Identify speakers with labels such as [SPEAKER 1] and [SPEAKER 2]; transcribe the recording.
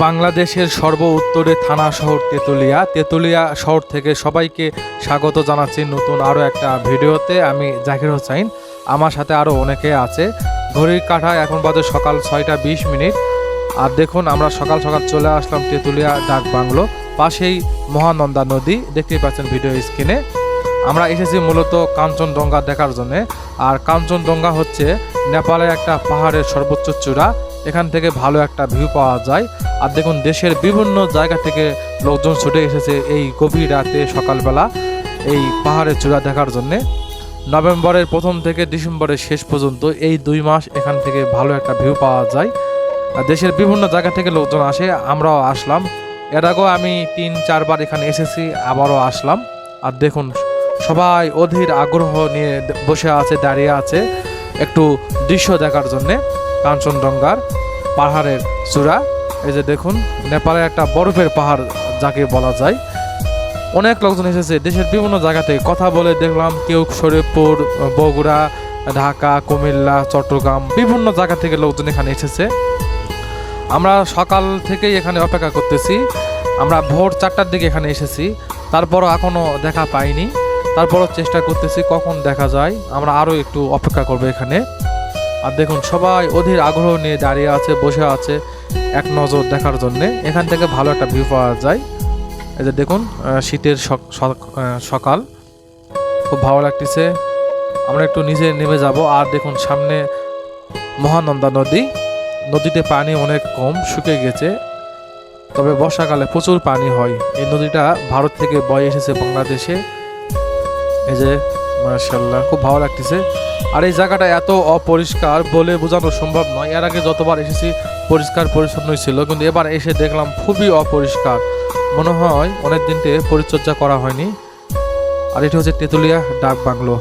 [SPEAKER 1] বাংলাদেশের সর্ব উত্তরে থানা শহর তেতুলিয়া। তেতুলিয়া শহর থেকে সবাইকে স্বাগত জানাচ্ছি নতুন আরও একটা ভিডিওতে। আমি জাকির হোসাইন। আমার সাথে আরও অনেকে আছে। ঘড়ির কাঁঠায় এখন বাজে সকাল ছয়টা বিশ মিনিট। আর দেখুন, আমরা সকাল সকাল চলে আসলাম তেতুলিয়া ডাক বাংলো। পাশেই মহানন্দা নদী। দেখতেই পাচ্ছেন ভিডিও স্ক্রিনে। আমরা এসেছি মূলত কাঞ্চনজঙ্ঘা দেখার জন্যে। আর কাঞ্চনজঙ্ঘা হচ্ছে নেপালের একটা পাহাড়ের সর্বোচ্চ চূড়া। এখান থেকে ভালো একটা ভিউ পাওয়া যায়। আর দেখুন, দেশের বিভিন্ন জায়গা থেকে লোকজন ছুটে এসেছে এই গভীর রাতে সকালবেলা এই পাহাড়ের চূড়া দেখার জন্যে। নভেম্বরের প্রথম থেকে ডিসেম্বরের শেষ পর্যন্ত এই দুই মাস এখান থেকে ভালো একটা ভিউ পাওয়া যায়। আর দেশের বিভিন্ন জায়গা থেকে লোকজন আসে, আমরাও আসলাম। এর আগেও আমি তিন, চারবার এখানে এসেছি, আবারও আসলাম। আর দেখুন, সবাই অধীর আগ্রহ নিয়ে বসে আছে, দাঁড়িয়ে আছে একটু দৃশ্য দেখার জন্যে। কাঞ্চনজঙ্ঘার পাহাড়ের চূড়া। এই যে দেখুন নেপালের একটা বরফের পাহাড় যাকে বলা যায়। অনেক লোকজন এসেছে, দেশের বিভিন্ন জায়গা থেকে কথা বলে দেখলাম, কেউ শরীয়তপুর বগুড়া, ঢাকা, কুমিল্লা, চট্টগ্রাম, বিভিন্ন জায়গা থেকে লোকজন এখানে এসেছে। আমরা সকাল থেকেই এখানে অপেক্ষা করতেছি। আমরা ভোর চারটার দিকে এখানে এসেছি। তারপরও এখনও দেখা পাইনি। তারপরও চেষ্টা করতেছি কখন দেখা যায়। আমরা আরও একটু অপেক্ষা করব এখানে। আর দেখুন, সবাই অধীর আগ্রহ নিয়ে দাঁড়িয়ে আছে, বসে আছে এক নজর দেখার জন্যে। এখান থেকে ভালো একটা ভিউ পাওয়া যায়। এই যে দেখুন শীতের সক- সক- সকাল। খুব ভালো লাগতেছে। আমরা একটু নিচে নেমে যাব। আর দেখুন, সামনে মহানন্দা নদী। নদীতে পানি অনেক কম, শুকিয়ে গেছে। তবে বর্ষাকালে প্রচুর পানি হয়। এই নদীটা ভারত থেকে বয়ে এসেছে বাংলাদেশে। এই যে মার্শাল্লাহ খুব ভালো লাগতেছে। আর এই জায়গাটা এত অপরিষ্কার বলে বোঝানো সম্ভব নয়। এর আগে যতবার এসেছি, পরিষ্কার পরিচ্ছন্নই ছিল, কিন্তু এবার এসে দেখলাম খুবই অপরিষ্কার। মনে হয় অনেক দিনতে পরিচর্যা করা হয়নি। আর এটি হচ্ছে তেঁতুলিয়া ডাক বাংলো।